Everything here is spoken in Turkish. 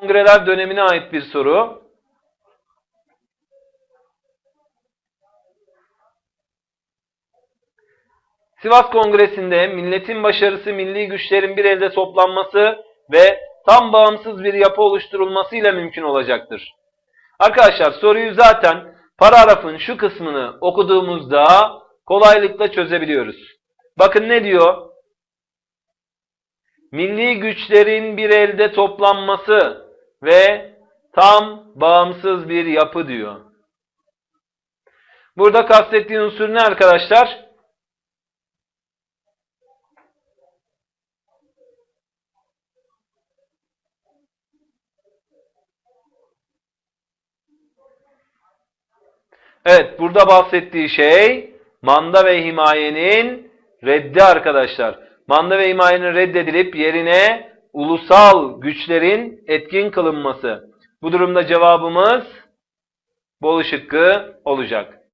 Kongreler dönemine ait bir soru. Sivas Kongresi'nde milletin başarısı, milli güçlerin bir elde toplanması ve tam bağımsız bir yapı oluşturulmasıyla mümkün olacaktır. Arkadaşlar soruyu zaten paragrafın şu kısmını okuduğumuzda kolaylıkla çözebiliyoruz. Bakın ne diyor? Milli güçlerin bir elde toplanması ve tam bağımsız bir yapı diyor. Burada kastettiği unsur ne arkadaşlar? Evet, burada bahsettiği şey manda ve himayenin reddi arkadaşlar. Manda ve himayenin reddedilip yerine ulusal güçlerin etkin kılınması. Bu durumda cevabımız bol şıkkı olacak.